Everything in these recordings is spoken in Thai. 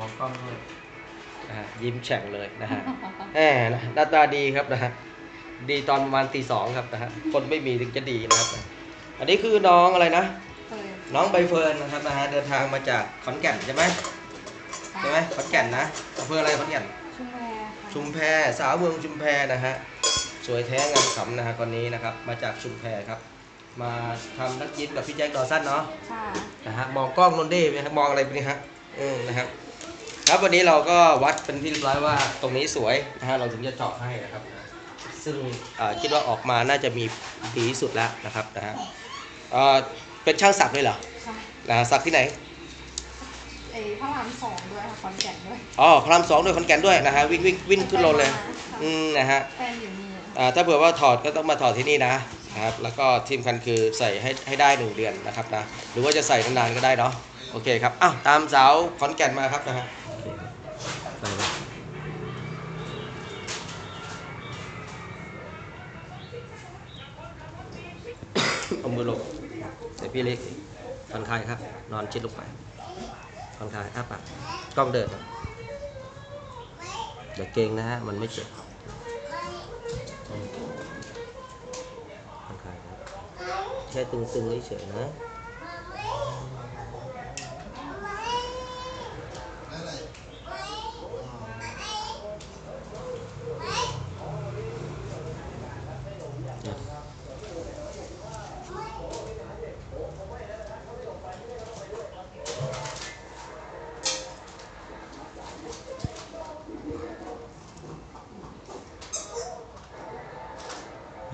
มองกล้องด้วยนะฮะยิ้มแฉ่งเลยนะฮะแหมหน้าตาดีครับนะฮะดีตอนประมาณตีสองครับนะฮะคนไม่มีถึงจะดีนะครับ อันนี้คือน้องอะไรนะเปิดน้องใบเฟิร์นนะครับนะฮะเดินทางมาจากขอนแก่นใช่ไหมใช่ไหมขอนแก่นนะอำเภออะไรขอนแก่น ชุมแพค่ะชุมแพสาวเมืองชุมแพนะฮะสวยแท้งามขำนะฮะคนนี้นะครับ มาจากชุมแพครับ มาทำนักยิ้มกับพี่แจ็คดอสันเนาะค่ะนะฮะมองกล้องนนเด้ไหมครับมองอะไรไปนี่ฮะอืมนะครับ ครับวันนี้เราก็วัดเป็นที่เรียบร้อยว่าตรงนี้สวยนะฮะเราถึงจะเจาะให้นะครับ ซึ่งเอ่อคิดว่าออกมาน่าจะมีดีที่สุดแล้วนะครับนะฮะเอ่อเป็นช่างสักด้วยเหรอใช่นะฮะสักที่ไหนไอ้พระรามสองด้วยค่ะคอนแก่นด้วยอ๋อพระรามสองด้วยขอนแก่นด้วยนะฮะวิ่งวิ่งวิ่งขึ้นรถเลยอืมนะฮะแฟนอยู่นี่อ่าถ้าเผื่อว่าถอดก็ต้องมาถอดที่นี่นะนะครับแล้วก็ทีมคันคือใส่ให้ให้ได้หนึ่งเดือนนะครับนะหรือว่าจะใส่นานๆก็ได้เนาะโอเคครับอ้าวตามสาวขอนแก่นมาครับนะฮะ ใส่เลยเอามือลงเดี๋ยวพี่เล็กผ่อนคลายครับ นอนชิดลงไปผ่อนคลายอ้าปากกล้องเดินอย่าเกงนะฮะ มันไม่เจ็บผ่อนคลายครับแค่ตึงๆเฉยๆนะ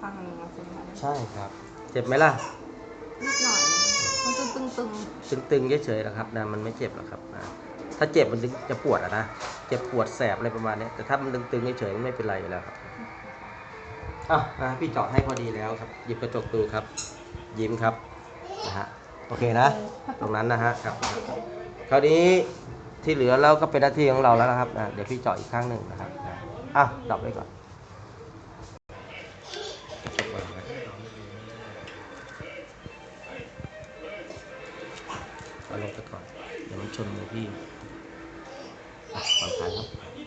ข้างหนึงแล้วใช่ไหมคะใช่ครับ เจ็บไหมล่ะ นิดหน่อย มันจะตึงตึงๆเฉยๆนะครับนะมันไม่เจ็บหรอกครับนะถ้าเจ็บมันถึงจะปวดอะนะเจ็บปวดแสบอะไรประมาณเนี้ยแต่ถ้ามันตึงๆเฉยๆมันไม่เป็นไรอยู่แล้วครับอะนะพี่เจาะให้พอดีแล้วครับ หยิบกระจกดูครับ ยิ้มครับนะฮะโอเคนะ ตรงนั้นนะฮะครับ คราวนี้ที่เหลือแล้วก็เป็นหน้าที่ของเราแล้วนะครับนะเดี๋ยวพี่เจาะอีกครั้งหนึ่งนะครับนะอะดับไว้ก่อน ลงไปก่อน เดี๋ยวมันชนมือพี่อะวางขาครับน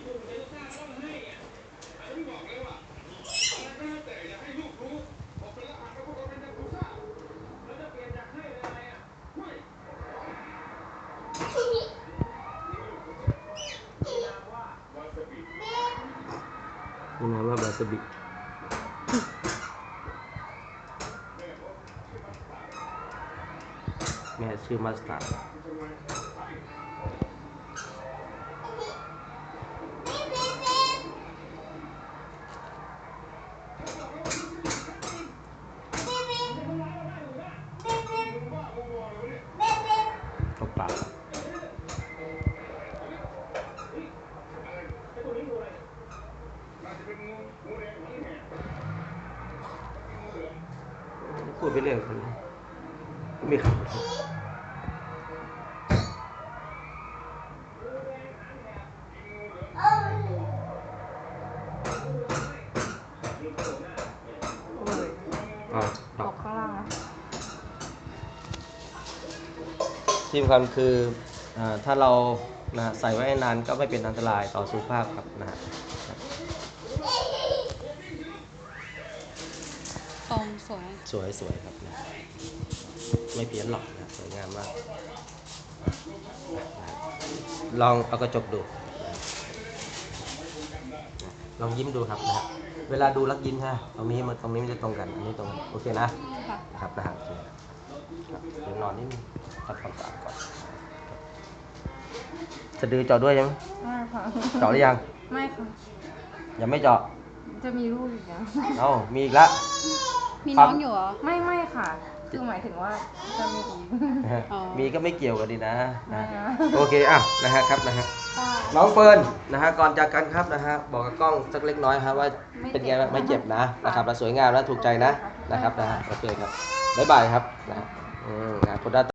ี่นะว่าบาสบิ แม่ชื่อมัสตาร์ ที่สำคัญคืออ่าถ้าเรานะฮะใส่ไว้นานก็ไม่เป็นอันตรายต่อสุขภาพครับนะฮะตรงสวย สวยสวยครับนะไม่เพี้ยนหรอกนะสวยงามมากนะลองเอากระจกดูนะลองยิ้มดูครับนะฮะเวลาดูลักยิ้มฮะตรงนี้มันตรงนี้มันจะตรงกัน อันนี้ตรงกัน โอเคนะค่ะนะครับนะฮะโอ เคครับเดี๋ยวนอนนิดนึงทำความสะอาดก่อนสะดือเจาะด้วยใช่ไหมไม่ค่ะเจาะหรือยัง ไม่ค่ะ ยังไม่เจาะ จะมีรูปอีกนะเอ้า มีอีกละ มีครัน้บองอยู่เหรอ ไม่ไม่ค่ะ คือหมายถึงว่าจะมีอีก นะฮะอ๋อ มีก็ไม่เกี่ยวกันดีนะนะอ่าโอเคอะนะฮะครับนะฮะค่ะน้องเฟิร์นนะฮะก่อนจากกันครับนะฮะบอกกับกล้องสักเล็กน้อยครับว่าไม่เป็นเจ็ไงบบ้างไม่เจ็บนะนะครับและสวยงามและถูกใจนะนะครับนะฮะโอเคครับบ๊ายบายครับนะฮะ Hmm, aku.